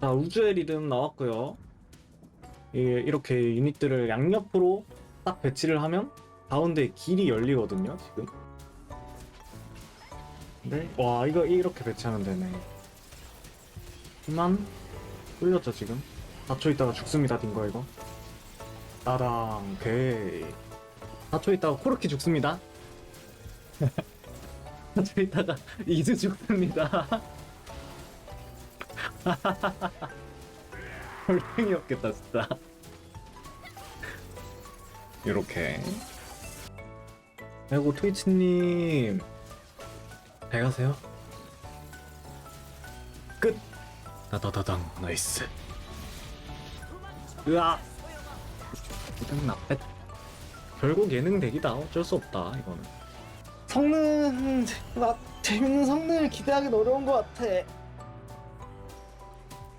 자 우주의 리듬 나왔고요. 이- 이렇게 유닛들을 양옆으로 딱 배치를 하면 가운데 길이 열리거든요 지금. 네. 와 이거 이렇게 배치하면 되네. 그만 뚫렸죠 지금. 4초 있다가 죽습니다 딩거 이거. 따당 오케이. 4초 있다가 코르키 죽습니다. 4초 있다가 이즈 죽습니다 헐탱이었겠다 진짜. 이렇게. 아이고 트위치님. 잘 가세요. 끝. 다다다당. 나이스. 으아. 이건 나뺐 결국 예능 대기다. 어쩔 수 없다 이거는. 성능 나 재밌는 성능을 기대하기는 어려운 것 같아